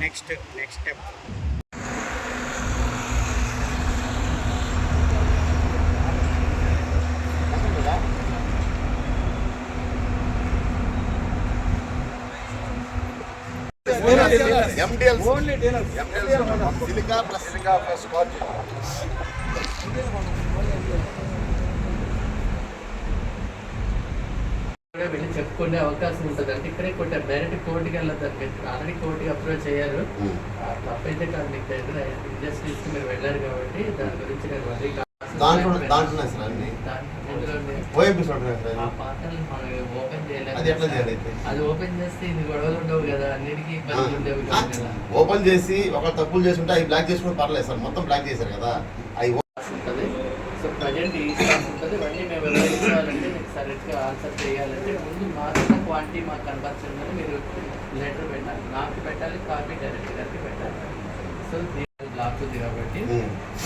Next next step MDL silica plus silica plus కార్జీ కూడా వెళ్ళి చెప్పుకునే అవకాశం ఉంటుంది. అంటే ఇక్కడే కొట్టారు డైరెక్ట్ కోర్టుకి వెళ్ళొద్దు మీరు ఆల్రెడీ కోర్టుకి అప్రోచ్ అయ్యారు తప్పైతే కాదు మీకు దగ్గర ఇండస్ట్రీస్ మీరు వెళ్ళారు కాబట్టి దాని గురించి నేను మళ్ళీ దాంట్లో దాంట్లో సార్ అన్ని? ఓఎంపీస్ ఆ ఓపెన్ చేయలేము అది ఎట్లా చేయాలి? అది ఓపెన్ చేస్తే ఇన్ని గొడవలు ఉండవు కదా. అన్నిటికీ ఇబ్బందులు ఉండేవి కాదు. ఓపెన్ చేసి ఒక తప్పులు చేసుకుంటే అవి బ్లాక్ చేసుకుంటే పర్లేదు సార్. మొత్తం బ్లాక్ చేశారు కదా. అవి ఉంటుంది. ఇవన్నీ మేము వివరించాలంటే మీకు సరిగ్గా ఆన్సర్ చేయాలంటే ముందు మాకున్న క్వాంటిటీ మాకు కనపరచండి మీరు లెటర్ పెట్టాలి. నాకు పెట్టాలి కాపీ డైరెక్ట్ గారికి పెట్టాలి. సో బ్లాక్ ఉంది కాబట్టి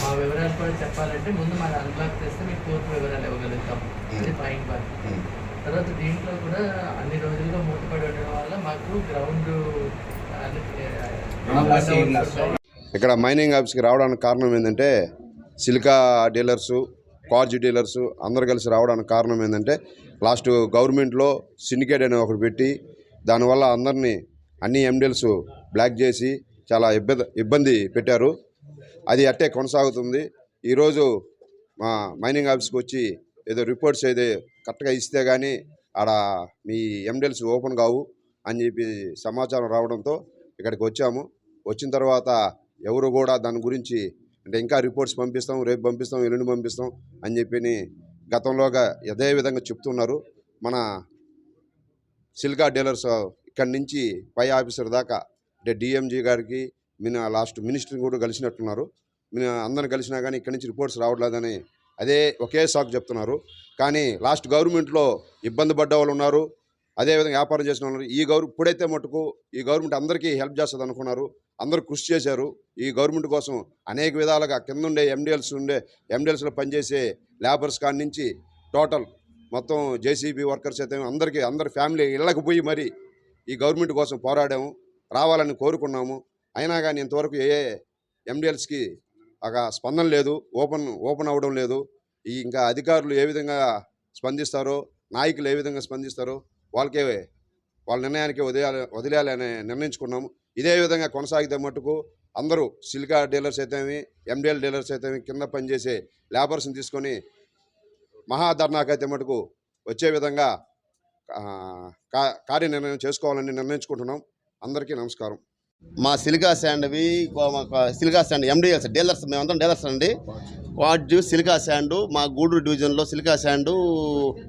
మా వివరాలు కూడా చెప్పాలంటే ముందు మనం అన్బ్లాక్ చేస్తే మీకు పూర్తి వివరాలు ఇవ్వగలుగుతాం. అది ఫైన్. తర్వాత దీంట్లో కూడా అన్ని రోజులుగా మూతపడి ఉండడం వల్ల మాకు గ్రౌండ్ ఇక్కడ మైనింగ్ ఆఫీస్కి రావడానికి కారణం ఏంటంటే సిలికా డీలర్సు కార్జ్ డీలర్స్ అందరు కలిసి రావడానికి కారణం ఏంటంటే లాస్ట్ గవర్నమెంట్లో సిండికేట్ అని ఒకటి పెట్టి దానివల్ల అందరినీ అన్ని ఎండీఎల్స్ బ్లాక్ చేసి చాలా ఇబ్బంది ఇబ్బంది పెట్టారు. అది అట్టే కొనసాగుతుంది. ఈరోజు మా మైనింగ్ ఆఫీస్కి వచ్చి ఏదో రిపోర్ట్స్ ఏదో కరెక్ట్గా ఇస్తే కానీ ఆడ మీ ఎండీఎల్స్ ఓపెన్ కావు అని చెప్పి సమాచారం రావడంతో ఇక్కడికి వచ్చాము. వచ్చిన తర్వాత ఎవరు కూడా దాని గురించి అంటే ఇంకా రిపోర్ట్స్ పంపిస్తాం రేపు పంపిస్తాం ఎల్లుండి పంపిస్తాం అని చెప్పి గతంలోగా అదే విధంగా చెప్తున్నారు. మన సిల్కా డీలర్స్ ఇక్కడి నుంచి పై ఆఫీసర్ దాకా అంటే డిఎంజీ గారికి మిన లాస్ట్ మినిస్టర్ని కూడా కలిసినట్టున్నారు. మిన అందరిని కలిసినా కానీ ఇక్కడి నుంచి రిపోర్ట్స్ రావట్లేదని అదే ఒకే సాకు చెప్తున్నారు. కానీ లాస్ట్ గవర్నమెంట్లో ఇబ్బంది పడ్డ వాళ్ళు ఉన్నారు. అదేవిధంగా వ్యాపారం చేసిన వాళ్ళు ఈ గవర్న ఇప్పుడైతే మటుకు ఈ గవర్నమెంట్ అందరికీ హెల్ప్ చేస్తుంది అనుకున్నారు అందరూ కృషి చేశారు. ఈ గవర్నమెంట్ కోసం అనేక విధాలుగా కింద ఉండే ఎండిఎల్స్ ఉండే ఎండిఎల్స్లో పనిచేసే లేబర్స్ కాడి నుంచి టోటల్ మొత్తం జేసీబీ వర్కర్స్ అయితే అందరికీ అందరి ఫ్యామిలీ ఇళ్ళకు పోయి మరి ఈ గవర్నమెంట్ కోసం పోరాడాము రావాలని కోరుకున్నాము. అయినా కానీ ఇంతవరకు ఏ ఎండిఎల్స్కి ఒక స్పందన లేదు ఓపెన్ ఓపెన్ అవ్వడం లేదు. ఈ ఇంకా అధికారులు ఏ విధంగా స్పందిస్తారో నాయకులు ఏ విధంగా స్పందిస్తారో వాళ్ళకే వాళ్ళ నిర్ణయానికి వదిలే వదిలేయాలని నిర్ణయించుకున్నాము. ఇదే విధంగా కొనసాగితే మటుకు అందరూ సిలికా డీలర్స్ అయితేమి ఎండిఎల్ డీలర్స్ అయితేమి కింద పనిచేసే లేబర్స్ని తీసుకొని మహాధర్నాకైతే మటుకు వచ్చే విధంగా కా కార్యనిర్ణయం చేసుకోవాలని నిర్ణయించుకుంటున్నాం. అందరికీ నమస్కారం. మా సిలికా శాండ్వి సిలికా శాండ్ ఎండిఎల్స్ డీలర్స్ మేమందరం డీలర్స్ అండి. క్వాడ్జు సిలికా శాండు మా గూడూరు డివిజన్లో సిలికా శాండు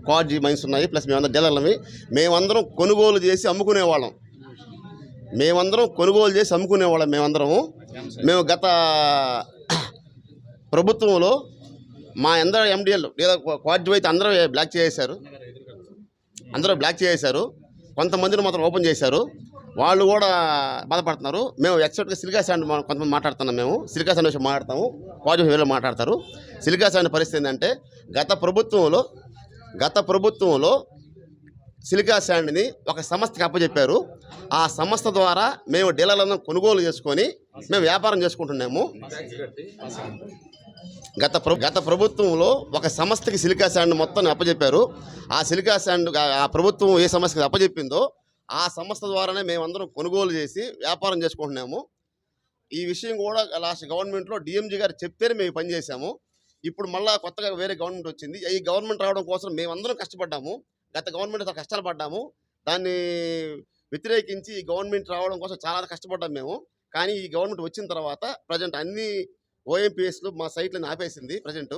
క్వాడ్జి మైన్స్ ఉన్నాయి ప్లస్ మేమందరం డీలర్లవి మేమందరం కొనుగోలు చేసి అమ్ముకునేవాళ్ళం. మేమందరం కొనుగోలు చేసి అమ్ముకునేవాళ్ళం మేమందరము. మేము గత ప్రభుత్వంలో మా అందరూ ఎండిఎల్ లేదా క్వాడ్జీ అయితే అందరూ బ్లాక్ చేసేశారు. అందరూ బ్లాక్ చేసేశారు. కొంతమందిని మాత్రం ఓపెన్ చేశారు. వాళ్ళు కూడా బాధపడుతున్నారు. మేము ఎక్స్పర్ట్గా సిలికా శాండ్ కొంతమంది మాట్లాడుతున్నాం మేము. సిలికా శాండ్ విషయం మాట్లాడతాము. పాజిటివ్ వేలో మాట్లాడతారు. సిలికా శాండ్ పరిస్థితి ఏంటంటే గత ప్రభుత్వంలో గత ప్రభుత్వంలో సిలికా శాండ్ని ఒక సంస్థకి అప్పచెప్పారు. ఆ సంస్థ ద్వారా మేము డీలర్లను కొనుగోలు చేసుకొని మేము వ్యాపారం చేసుకుంటున్నాము. గత ప్ర గత ప్రభుత్వంలో ఒక సంస్థకి సిలికా శాండ్ మొత్తం అప్పచెప్పారు. ఆ సిలికా శాండ్ ఆ ప్రభుత్వం ఏ సంస్థకి అప్పచెప్పిందో ఆ సంస్థ ద్వారానే మేమందరం కొనుగోలు చేసి వ్యాపారం చేసుకుంటున్నాము. ఈ విషయం కూడా లాస్ట్ గవర్నమెంట్లో డిఎంజీ గారు చెప్తేనే మేము పనిచేసాము ఇప్పుడు మళ్ళీ కొత్తగా వేరే గవర్నమెంట్ వచ్చింది. ఈ గవర్నమెంట్ రావడం కోసం మేమందరం కష్టపడ్డాము. గత గవర్నమెంట్ చాలా కష్టాలు పడ్డాము దాన్ని వ్యతిరేకించి ఈ గవర్నమెంట్ రావడం కోసం చాలా కష్టపడ్డాము మేము. కానీ ఈ గవర్నమెంట్ వచ్చిన తర్వాత ప్రజెంట్ అన్ని ఓఎంపీఎస్లు మా సైట్లను ఆపేసింది ప్రజెంట్.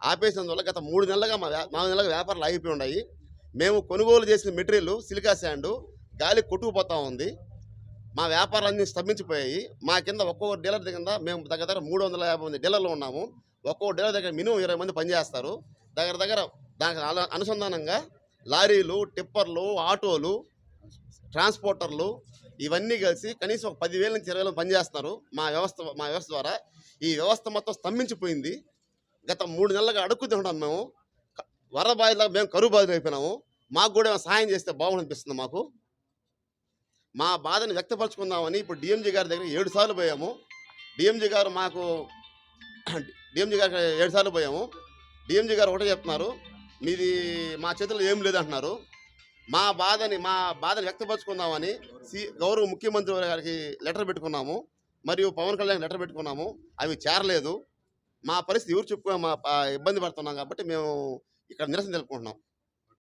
ఆపేసినందువల్ల గత మూడు నెలలుగా మా నాలుగు నెలలుగా వ్యాపారాలు ఆగిపోయి ఉన్నాయి. మేము కొనుగోలు చేసిన మెటీరియల్ సిలికా శాండు గాలి కొట్టుకుపోతా ఉంది. మా వ్యాపారాలన్నీ స్తంభించిపోయాయి. మా కింద ఒక్కొక్క డీలర్ కింద మేము దగ్గర దగ్గర మూడు వందల యాభై మంది డీలర్లు ఉన్నాము. ఒక్కో డీలర్ దగ్గర మినిమం ఇరవై మంది పనిచేస్తారు. దగ్గర దగ్గర దానికి అనుసంధానంగా లారీలు టిప్పర్లు ఆటోలు ట్రాన్స్పోర్టర్లు ఇవన్నీ కలిసి కనీసం ఒక పదివేల నుంచి ఇరవై వేలు పనిచేస్తున్నారు. మా వ్యవస్థ మా వ్యవస్థ ద్వారా. ఈ వ్యవస్థ మొత్తం స్తంభించిపోయింది. గత మూడు నెలలుగా అడుక్కు తింటున్నాం మేము. వరద బాధితులకు మేము కరువు బాధితులు అయిపోయినాము మాకు కూడా సహాయం చేస్తే బాగుందనిపిస్తుంది మాకు. మా బాధని వ్యక్తపరచుకుందామని ఇప్పుడు డిఎంజీ గారి దగ్గర ఏడు సార్లు పోయాము. డిఎంజీ గారు మాకు డిఎంజీ గారు ఏడు సార్లు పోయాము. డిఎంజీ గారు ఒకటే చెప్తున్నారు మీది మా చేతుల్లో ఏం లేదంటున్నారు. మా బాధని మా బాధని వ్యక్తపరచుకుందామని సి గౌరవ ముఖ్యమంత్రి గారికి లెటర్ పెట్టుకున్నాము. మరియు పవన్ కళ్యాణ్ లెటర్ పెట్టుకున్నాము. అవి చేరలేదు. మా పరిస్థితి ఎవరు చెప్పుకో మా ఇబ్బంది పడుతున్నాం కాబట్టి మేము ఇక్కడ నిరసన తెలుపుకుంటున్నాం.